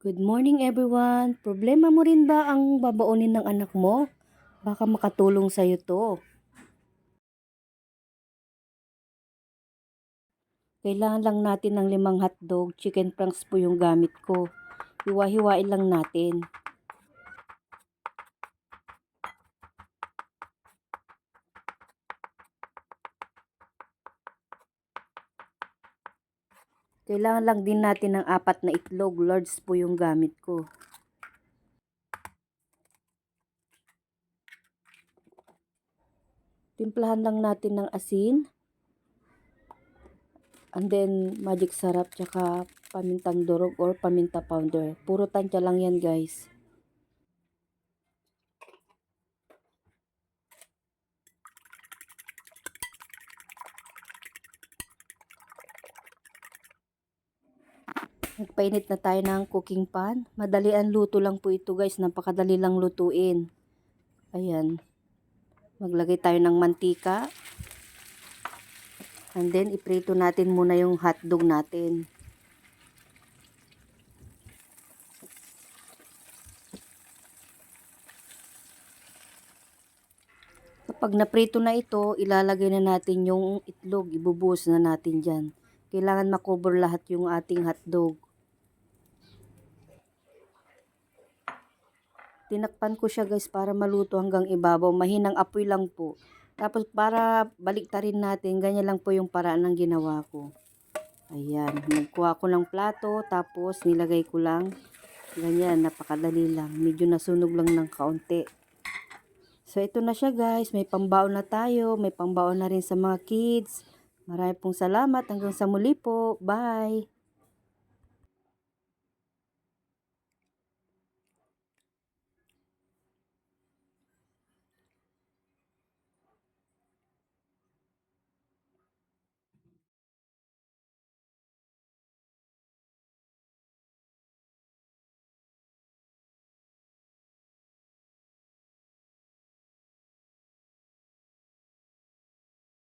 Good morning everyone. Problema mo rin ba ang babaonin ng anak mo? Baka makatulong sa'yo to. Kailangan lang natin ng limang hotdog. Chicken franks po yung gamit ko. Hiwa-hiwain lang natin. Kailangan lang din natin ng apat na itlog. Large po yung gamit ko. Timplahan lang natin ng asin. And then, magic sarap tsaka pamintang durog or paminta powder. Puro tansya lang yan guys. Nagpainit na tayo ng cooking pan. Madali ang luto lang po ito guys. Napakadali lang lutuin. Ayan. Maglagay tayo ng mantika. And then, iprito natin muna yung hotdog natin. Kapag naprito na ito, ilalagay na natin yung itlog. Ibubuhos na natin dyan. Kailangan makover lahat yung ating hotdog. Tinakpan ko siya guys para maluto hanggang ibabaw. Mahinang apoy lang po. Tapos para baliktarin natin, ganyan lang po yung paraan ng ginawa ko. Ayan, nagkuha ko ng plato, tapos nilagay ko lang. Ganyan, napakadali lang. Medyo nasunog lang ng kaunti. So, ito na siya guys. May pambaon na tayo. May pambaon na rin sa mga kids. Marami pong salamat. Hanggang sa muli po. Bye!